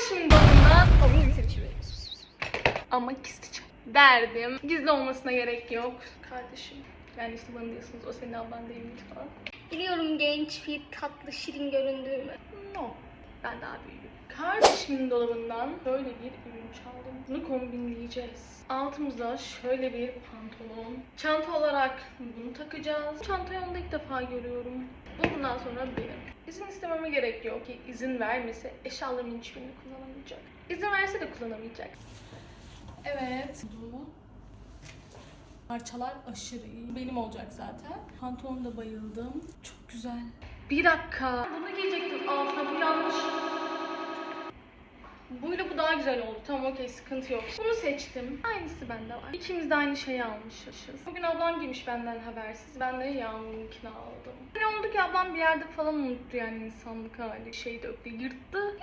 Kardeşimin dolabından Oğlum seni şuraya. Ama gizleyeceğim. Derdim. Gizli olmasına gerek yok. Kardeşim. Yani işte bana diyorsunuz o senin ablan değil falan. Biliyorum genç, fit, tatlı, şirin göründüğümü. No. Ben daha büyüğüm. Kardeşimin dolabından böyle bir ürün çaldım. Bunu kombinleyeceğiz. Altımıza şöyle bir pantolon. Çanta olarak bunu takacağız. Çantayı onda ilk defa görüyorum. Bu bundan sonra benim. İzin istememe gerek yok ki izin vermese eşyalarımın hiçbirini kullanamayacak. İzin verse de kullanamayacak. Evet. Parçalar aşırı iyi. Benim olacak zaten. Pantolonda bayıldım. Çok güzel. Bir dakika. Bunu giyecektim altına bu yanlış. Buyla bu daha güzel oldu. Tamam okey sıkıntı yok. Bunu seçtim. Aynısı bende var. İkimiz de aynı şeyi almışız. Bugün ablam giymiş benden habersiz. Ben de Yağmur'unkini aldım. Ne oldu ki ablam bir yerde falan unuttu yani insanlık hali. Şey döktü, yırttı.